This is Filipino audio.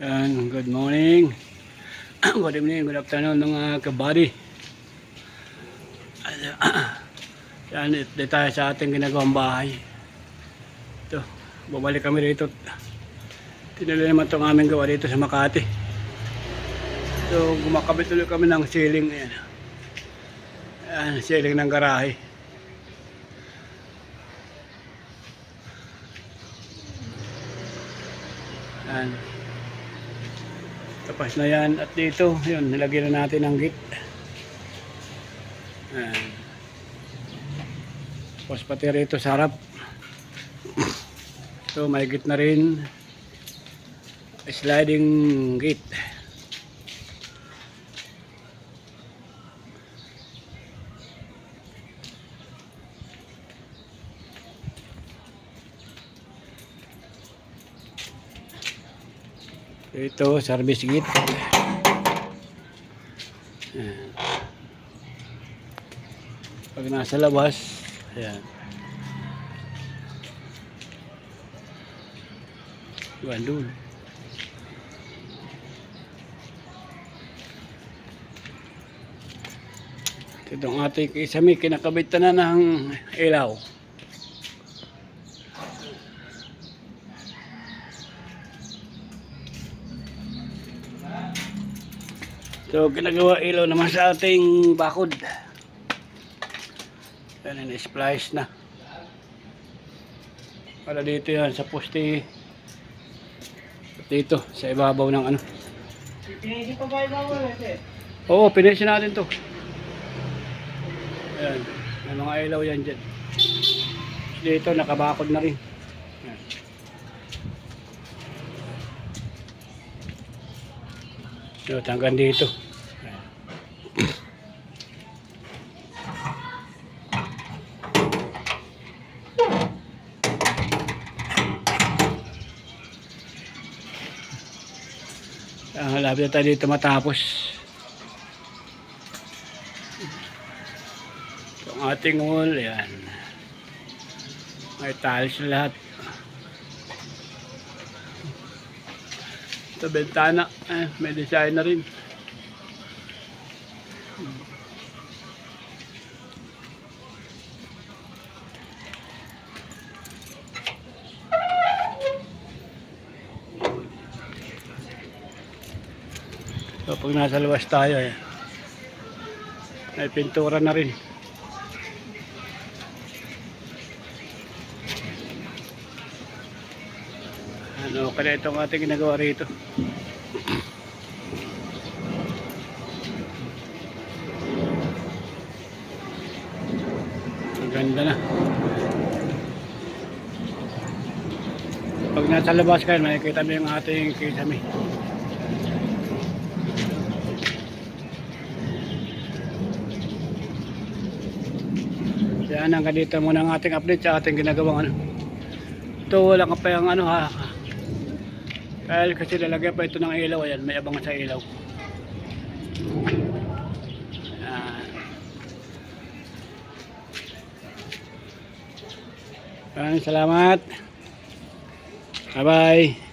Yan, good morning. good evening, good afternoon mga kabady. Yan, ito tayo sa ating ginagawang bahay. Ito, bumalik kami rito. Tinala naman itong aming gawa dito sa Makati. So, gumakabit ulit kami ng ceiling. Ayan. Ayan, ceiling ng garahe. Ayan. Tapos na yan. At dito, yun, nilagyan na natin ng gate. Ayan. Tapos pati rito sa harap. Ito, may gate na rin. Sliding gate. Ito, service gate. Pag nasa labas, ayan. Gandun. Itong ating isami, kinakabitan na ng ilaw. So, ginagawa ilaw naman sa ating bakod. Yan, in-splice na. Para dito yan, sa poste. Dito, sa ibabaw ng ano. Pinisi pa ba mga eh? Oo, pinisin natin to. Ayan, may mga ilaw yan dyan. Dito, nakabakod na rin. Ayan. So, hanggang dito. Ah, lapit na tayo dito matapos. Itong ating wall, yan. May tiles lahat. Ito bentana, eh, may design na rin. So pag nasa labas tayo, eh, may pintura na rin. Ano, kaya itong ating ginagawa rito. Ang ganda na. Pag nasa labas kayo, makikita mo yung ating kisame. Yan hanggang dito muna ang ating update sa ating ginagawang ano. Ito wala ka pa yung ano ha. Dahil kasi lalagyan pa ito ng ilaw. Ayan, may abangan sa ilaw. Ayan. Maraming salamat. Bye bye.